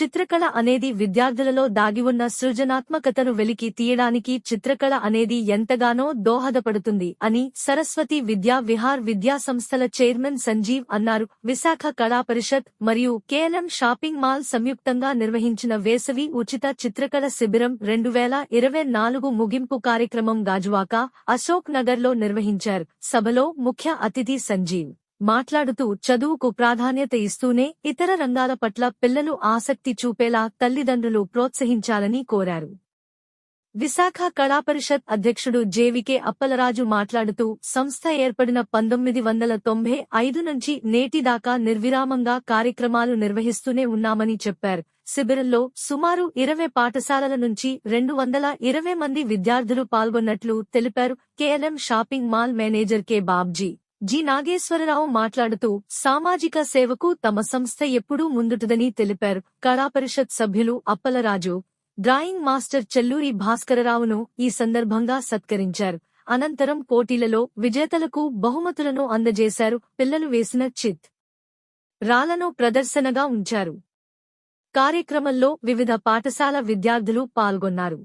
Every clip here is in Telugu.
చిత్రకళ అనేది విద్యార్థులలో దాగి ఉన్న సృజనాత్మకతను వెలికి తీయడానికి చిత్రకళ అనేది ఎంతగానో దోహదపడుతుంది అని సరస్వతి విద్యా విహార్ విద్యా సంస్థల చైర్మన్ సంజీవ్ అన్నారు. విశాఖ కళా పరిషత్ మరియు కేఎల్ఎం షాపింగ్ మాల్ సంయుక్తంగా నిర్వహించిన వేసవి ఉచిత చిత్రకళ శిబిరం రెండు వేల ఇరవై నాలుగు ముగింపు కార్యక్రమం గాజువాక అశోక్ నగర్లో నిర్వహించారు. సభలో ముఖ్య అతిథి సంజీవ్. మాట్లాడుతూ చదువుకు ప్రాధాన్యత ఇస్తూనే ఇతర రంగాల పట్ల పిల్లలు ఆసక్తి చూపేలా తల్లిదండ్రులు ప్రోత్సహించాలని కోరారు. విశాఖ కళాపరిషత్ అధ్యక్షుడు జేవికే అప్పలరాజు మాట్లాడుతూ సంస్థ ఏర్పడిన పంతొమ్మిది వందల తొంభై ఐదు నుంచి నేటిదాకా నిర్విరామంగా కార్యక్రమాలు నిర్వహిస్తూనే ఉన్నామని చెప్పారు. శిబిరంలో సుమారు ఇరవై పాఠశాలల నుంచి రెండు వందల ఇరవై మంది విద్యార్థులు పాల్గొన్నట్లు తెలిపారు. KLM shopping mall manager K. Babji G. Nageswararao మాట్లాడుతూ సామాజిక సేవకు తమ సంస్థ ఎప్పుడూ ముందుటదని తెలిపారు. కళాపరిషత్ సభ్యులు అప్పలరాజు డ్రాయింగ్ మాస్టర్ చెల్లూరి భాస్కరరావును ఈ సందర్భంగా సత్కరించారు. అనంతరం పోటీలలో విజేతలకు బహుమతులను అందజేశారు. పిల్లలు వేసిన చిత్ రాలను ప్రదర్శనగా ఉంచారు. కార్యక్రమంలో వివిధ పాఠశాల విద్యార్థులు పాల్గొన్నారు.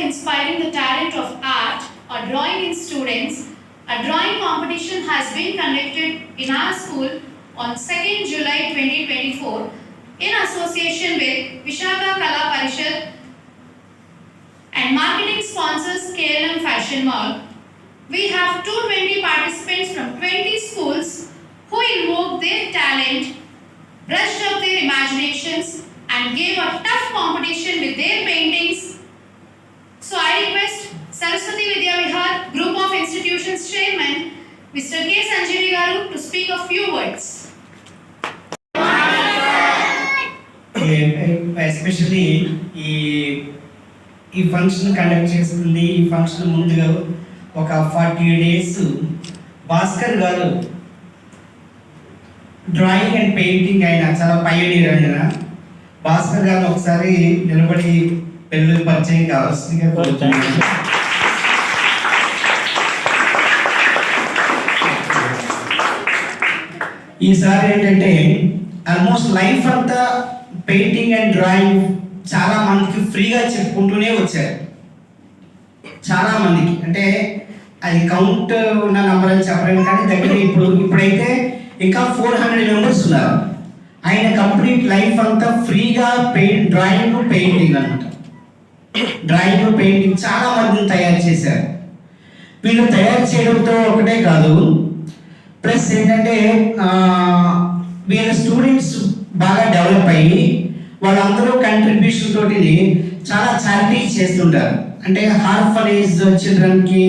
Inspiring the talent of art or drawing in students, a drawing competition has been conducted in our school on 2nd July 2024 in association with Vishaka Kala Parishad and marketing sponsors KLM Fashion Mall. We have 220 participants from 20 schools who invoked their talent, brushed up their imaginations, and gave a tough competition with their paintings. Saraswati Vidya Vihar Group of Institutions Chairman, Mr. K. Sanjeevi Garu, to speak a few words. Especially ఈ ఈ ఫంక్షన్ కండక్ట్ చేస్తుంది ఈ ఫంక్షన్ ముందుగా ఒక ఫార్టీ డేస్ భాస్కర్ గారు డ్రాయింగ్ అండ్ పెయింటింగ్ ఆయన చాలా పైనీర్ ఆయన భాస్కర్ గారు ఒకసారి నిలబడి పిల్లలు పరిచయం కావాల్సిందిగా కోరుతున్నాను ఈసారి ఏంటంటే ఆల్మోస్ట్ లైఫ్ అంతా పెయింటింగ్ అండ్ డ్రాయింగ్ చాలా మందికి ఫ్రీగా చెప్పుకుంటూనే వచ్చారు. చాలా మందికి. అంటే అది కౌంట్ ఉన్న నంబర్ అని చెప్పలేము కానీ దగ్గర ఇప్పుడు ఇప్పుడైతే ఇంకా ఫోర్ హండ్రెడ్ మెంబర్స్ ఉన్నారు. ఆయన కంప్లీట్ లైఫ్ అంతా ఫ్రీగా పెయింట్ డ్రాయింగ్ పెయింటింగ్ అనమాట డ్రాయింగ్ పెయింటింగ్ చాలా మందిని తయారు చేశారు. వీళ్ళు తయారు చేయడంతో ఒకటే కాదు ప్లస్ ఏంటంటే వీళ్ళ స్టూడెంట్స్ బాగా డెవలప్ అయ్యి వాళ్ళందరూ కంట్రిబ్యూషన్ తోటి చాలా చారిటీ చేస్తుంటారు. అంటే హార్ఫనేజ్ చిల్డ్రన్కి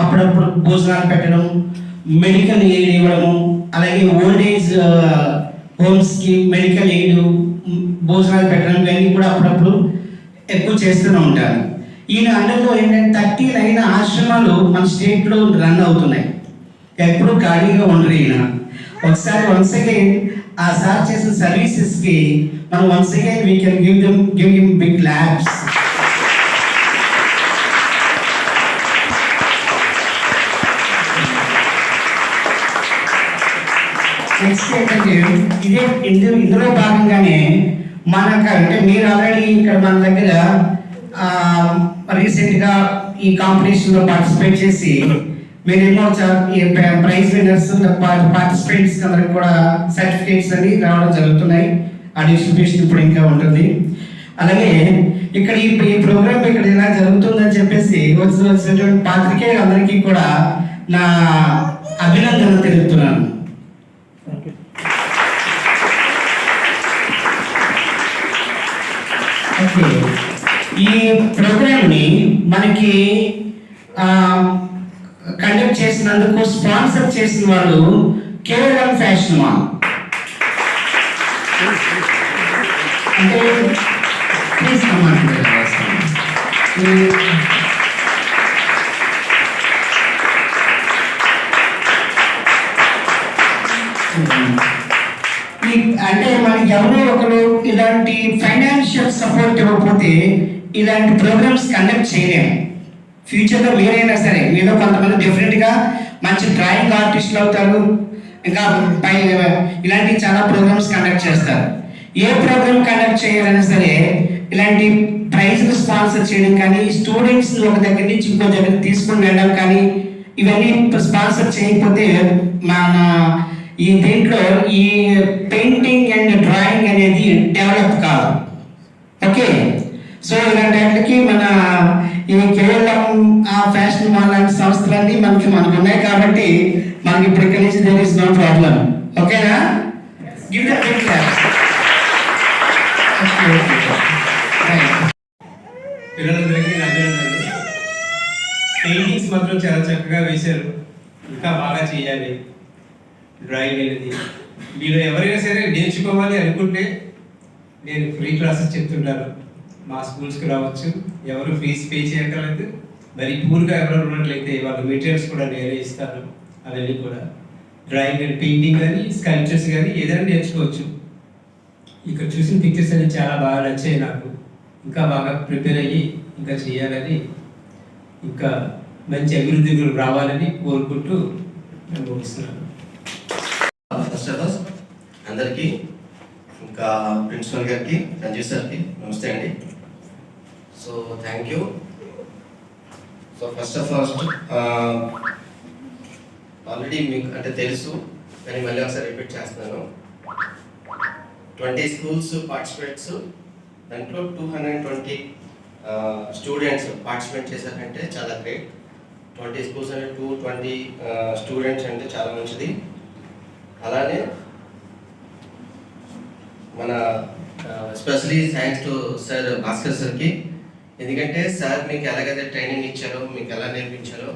అప్పుడప్పుడు భోజనాలు పెట్టడం మెడికల్ ఎయిడ్ ఇవ్వడము అలాగే ఓల్డ్ ఏజ్ హోమ్స్కి మెడికల్ ఎయిడ్ భోజనాలు పెట్టడం ఇవన్నీ కూడా అప్పుడప్పుడు ఎక్కువ చేస్తూనే ఉంటారు. ఈయన అండర్లో ఏంటంటే థర్టీ నైన్ ఆశ్రమాలు మన స్టేట్లో రన్ అవుతున్నాయి. ఎప్పుడు ఖాళీగా ఉండరు ఈయన. ఒకసారి వన్స్ అగైన్ ఆ సార్ చేసిన సర్వీసెస్కి మనం once again we can give them give him big claps next ఏంటంటే ఇదే ఇందులో ఇందులో భాగంగానే మనకు అంటే మీరు ఆల్రెడీ ఇక్కడ మన దగ్గర రీసెంట్గా ఈ కాంపిటీషన్లో పార్టిసిపేట్ చేసి మీరేమో చ- ఈ ప్రైజ్ విన్నర్స్ పార్టిసిపెంట్స్ అందరికి కూడా సర్టిఫికేట్స్ అని రావడం జరుగుతున్నాయి. ఆ డిస్ట్రిబ్యూషన్ ఇప్పుడు ఇంకా ఉంటుంది. అలాగే ఇక్కడ ఈ ప్రోగ్రామ్ ఇక్కడ ఇలా జరుగుతుందని చెప్పేసి వచ్చి వచ్చినటువంటి పాత్రికేయులందరికీ కూడా నా అభినందనలు తెలుపుతున్నాను. ఓకే. ఈ ప్రోగ్రామ్ని మనకి కండక్ట్ చేసినందుకు స్పాన్సర్ చేసిన వాళ్ళు కేవలం ఫ్యాషన్ మాల్ అంటే ప్లీజ్ అంటే మనకి ఎవరో ఒకరు ఇలాంటి ఫైనాన్షియల్ సపోర్ట్ ఇవ్వకపోతే ఇలాంటి ప్రోగ్రామ్స్ కండక్ట్ చేయలేము. ఫ్యూచర్లో మీరైనా సరే మీలో కొంతమంది డెఫినెట్గా మంచి డ్రాయింగ్ ఆర్టిస్టులు అవుతారు. ఇంకా పై ఇలాంటి చాలా ప్రోగ్రామ్స్ కండక్ట్ చేస్తారు. ఏ ప్రోగ్రామ్ కండక్ట్ చేయాలన్నా సరే ఇలాంటి ప్రైజ్లు స్పాన్సర్ చేయడం కానీ స్టూడెంట్స్ ఒక దగ్గర నుంచి ఇంకో దగ్గర తీసుకొని వెళ్ళడం కానీ ఇవన్నీ స్పాన్సర్ చేయకపోతే మన ఈ దీంట్లో ఈ పెయింటింగ్ అండ్ డ్రాయింగ్ అనేది డెవలప్ కాదు. ఓకే సో ఇలాంటి వాటికి మన ఫ్యాషన్ మాల్ లాంటి సంస్థలన్నీ మనకి మనకు ఉన్నాయి కాబట్టి మనకి ఇప్పుడు ఇక్కడి నుంచి దేర్ ఇస్ నో ప్రాబ్లం ఓకేనా గివ్ ద బిగ్ క్లాప్స్ పిల్లలందరికీ అభినందనలు పెయింటింగ్స్ మాత్రం చాలా చక్కగా వేశారు. ఇంకా బాగా చేయాలి. డ్రాయింగ్ అనేది. మీరు ఎవరైనా సరే నేర్చుకోవాలి అనుకుంటే నేను ఫ్రీ క్లాసెస్ చెప్తుంటాను మా స్కూల్స్కి రావచ్చు. ఎవరు ఫీజు పే చేయక్కర్లేదు. మరి పూర్గా ఎవరు ఉన్నట్లయితే వాళ్ళ మెటీరియల్స్ కూడా నేనే ఇస్తాను అవన్నీ కూడా. డ్రాయింగ్ అండ్ పెయింటింగ్ కానీ స్కల్ప్చర్స్ కానీ ఏదైనా నేర్చుకోవచ్చు. ఇక్కడ చూసిన పిక్చర్స్ అన్ని చాలా బాగా నచ్చాయి నాకు. ఇంకా బాగా ప్రిపేర్ అయ్యి ఇంకా చేయాలని ఇంకా మంచి అభివృద్ధి రావాలని కోరుకుంటూ నేను ముగిస్తున్నాను. ఫస్ట్ ఆఫ్ ఆల్ అందరికీ ఇంకా ప్రిన్సిపల్ గారికి సంజీవ్ సార్కి నమస్తే అండి. So thank you so first of all already మీకు అంటే తెలుసు కానీ మళ్ళీ ఒకసారి రిపీట్ చేస్తున్నాను. ట్వంటీ స్కూల్స్ పార్టిసిపేట్స్ దాంట్లో two hundred twenty students participate చేశారంటే చాలా గ్రేట్ ట్వంటీ స్కూల్స్ అంటే టూ ట్వంటీ స్టూడెంట్స్ అంటే చాలా మంచిది. అలానే మన especially thanks to sir Bhaskar సార్కి ఎందుకంటే సార్ మీకు ఎలాగైతే ట్రైనింగ్ ఇచ్చారో మీకు ఎలా నేర్పించారో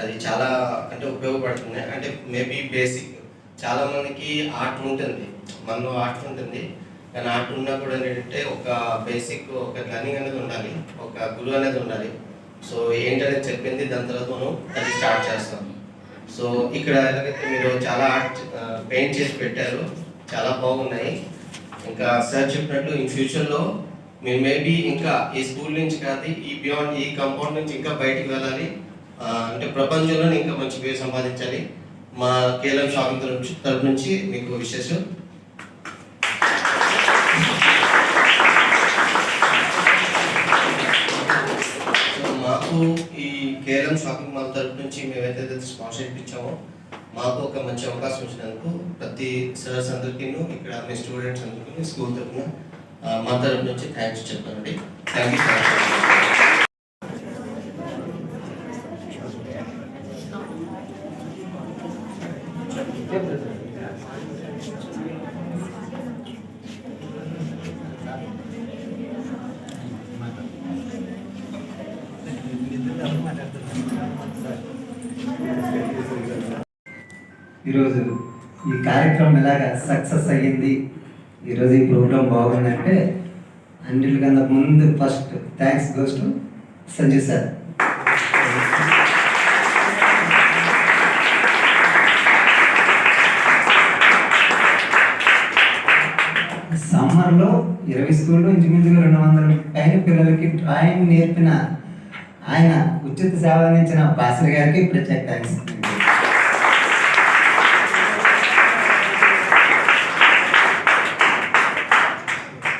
అది చాలా అంటే ఉపయోగపడుతుంది. అంటే మేబీ బేసిక్ చాలా మందికి ఆర్ట్ ఉంటుంది. మనలో ఆర్ట్ ఉంటుంది. కానీ ఆర్ట్ ఉన్నా కూడా ఏంటంటే ఒక బేసిక్ ఒక లర్నింగ్ అనేది ఉండాలి. ఒక గురువు అనేది ఉండాలి. సో ఏంటనేది చెప్పింది దాని తర్వాత మనం అది స్టార్ట్ చేస్తాం. సో ఇక్కడ ఎలాగైతే మీరు చాలా ఆర్ట్ పెయింట్ చేసి పెట్టారు చాలా బాగున్నాయి. ఇంకా సార్ చెప్పినట్టు ఇన్ ఫ్యూచర్లో మీరు మేబీ ఇంకా ఈ స్కూల్ నుంచి కాదు ఈ బియాండ్ ఈ కాంపౌండ్ నుంచి ఇంకా బయటికి వెళ్ళాలి. అంటే ప్రపంచంలో ఇంకా మంచి పేరు సంపాదించాలి. మా కేలం షాపింగ్ తరఫు తరపు నుంచి మీకు విశేషం. మాకు ఈ కేరళ షాపింగ్ మాల్ తరపు నుంచి మేమైతే స్పాన్సర్షిప్ ఇచ్చామో. మాకు ఒక మంచి అవకాశం ఇచ్చినందుకు ప్రతి సార్స్ అందరికీ ఇక్కడ మీ స్టూడెంట్స్ అందరికీ స్కూల్ తరఫున మా తరపు నుంచి థ్యాంక్స్ చెప్పండి థ్యాంక్ యూ ఈరోజు ఈ కార్యక్రమం ఎలాగా సక్సెస్ అయ్యింది? ఈరోజు ఈ ప్రోగ్రామ్ బాగుందంటే అన్నిటికన్నా ముందు first thanks goes to Sanjay sir సమ్మర్లో ఇరవై స్కూల్లో ఇంచుమించుగా రెండు వందల పైన పిల్లలకి డ్రాయింగ్ నేర్పిన ఆయన ఉచిత సేవ అందించిన బాసరి గారికి ప్రత్యేక థ్యాంక్స్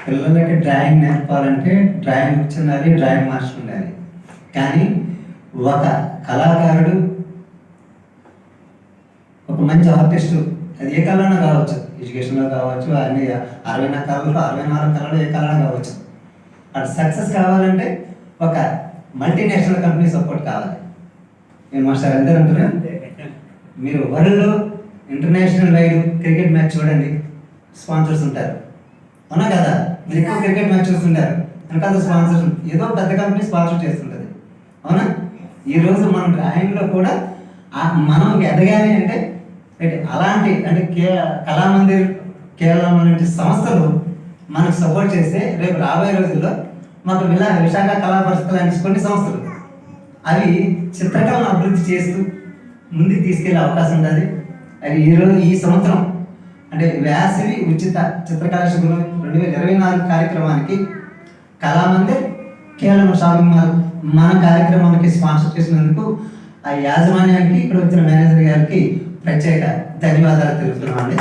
పిల్లలకి డ్రాయింగ్ నేర్పాలంటే డ్రాయింగ్ బుక్స్ ఉండాలి డ్రాయింగ్ మాస్టర్ ఉండాలి. కానీ ఒక కళాకారుడు ఒక మంచి ఆర్టిస్ట్ అది ఏ కళనా కావచ్చు? ఎడ్యుకేషన్లో కావచ్చు అన్ని అరవై నాలుగు కళలు అరవై నాలుగు కళలు ఏ కళనా కావచ్చు. అటు సక్సెస్ కావాలంటే ఒక మల్టీనేషనల్ కంపెనీ సపోర్ట్ కావాలి. నేను మాస్టర్ ఎంత అంటున్నా? మీరు వరల్డ్లో ఇంటర్నేషనల్ వైడ్ క్రికెట్ మ్యాచ్ చూడండి. స్పాన్సర్స్ ఉంటారు. అవునా కదా? ఎక్కువ క్రికెట్ మ్యాచెస్ ఉంటారు వెనకాల స్పాన్సర్ ఏదో పెద్ద కంపెనీ స్పాన్సర్ చేస్తుంటుంది. అవునా? ఈరోజు మన డ్రాయింగ్లో కూడా మనం ఎదగాలి అంటే అంటే అలాంటి అంటే కే కళామందిర్ కేరళ లాంటి సంస్థలు మనకు సపోర్ట్ చేస్తే రేపు రాబోయే రోజుల్లో మాకు విలా విశాఖ కళా పరిస్థితులు లాంటి కొన్ని సంస్థలు. అవి చిత్రకళను అభివృద్ధి చేస్తూ ముందుకు తీసుకెళ్ళే అవకాశం ఉంటుంది. అది ఈరోజు ఈ సంవత్సరం అంటే వేసవి ఉచిత చిత్రకళా శిబిరం రెండు వేల ఇరవై నాలుగు కార్యక్రమానికి కళామందిర్ కేవలం షాపింగ్ మాల్ మన కార్యక్రమానికి స్పాన్సర్ చేసినందుకు ఆ యాజమాన్యానికి ఇక్కడ వచ్చిన మేనేజర్ గారికి ప్రత్యేక ధన్యవాదాలు తెలుపుతున్నామండి.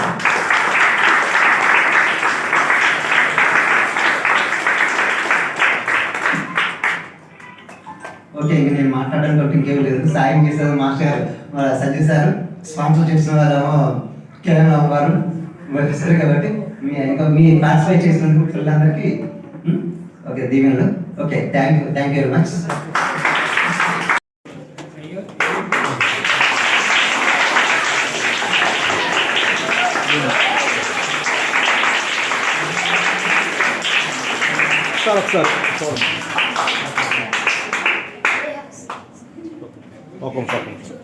ఓకే ఇంక నేను మాట్లాడడానికి ఒకటి ఇంకేం లేదు. సాయం చేసేది మాస్టర్ గారు సజ్జ సార్. స్పాన్సర్ చేసిన వారేమో కిరణ్ రావు గారు వచ్చేసారు కాబట్టి మీ ఇంకా మీ పార్టిసిపేట్ చేసినందుకు పిల్లలందరికీ ఓకే దీవెనలు. Okay thank you thank you very much sir ఒకసారి చూడండి ఒక నిమిషం,